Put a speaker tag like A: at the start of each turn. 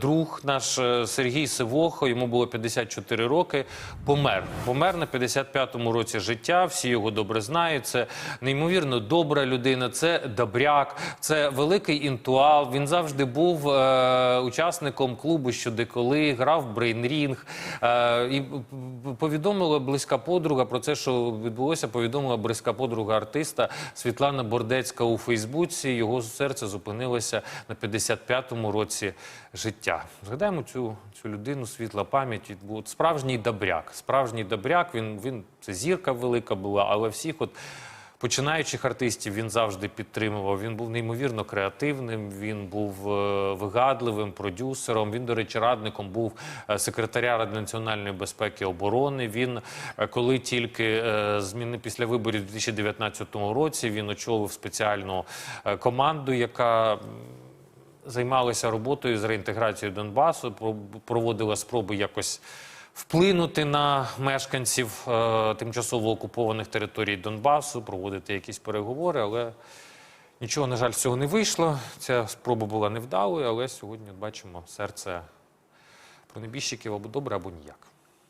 A: друг наш е, Сергій Сивохо, йому було 54 роки, помер. Помер на 55-му році життя. Всі його добре знають. Це неймовірно добра людина, це добряк, це великий інтуал. Він завжди був е, учасником клубу щодеколи, грав брейнрінг. Е, і повідомила близька подруга про це, що відбулося. Повідомила близька подруга артиста Світлана Бордецька у Фейсбуці. Його серце зупинилося на 55-му році життя. Згадаємо цю, цю людину, світла пам'ять. Був справжній добряк. Справжній добряк. Він, він це зірка велика була, але всіх от. Починаючих артистів він завжди підтримував. Він був неймовірно креативним. Він був е, вигадливим продюсером. Він, до речі, радником був е, секретаря Ради національної безпеки і оборони. Він, е, коли тільки зміни після виборів у 2019 році, він очолив спеціальну команду, яка м, займалася роботою з реінтеграцією Донбасу, про- проводила спроби якось вплинути на мешканців е, тимчасово окупованих територій Донбасу, проводити якісь переговори, але нічого, на жаль, цього не вийшло. Ця спроба була невдалою, але сьогодні бачимо серце про небіжчиків або добре, або ніяк.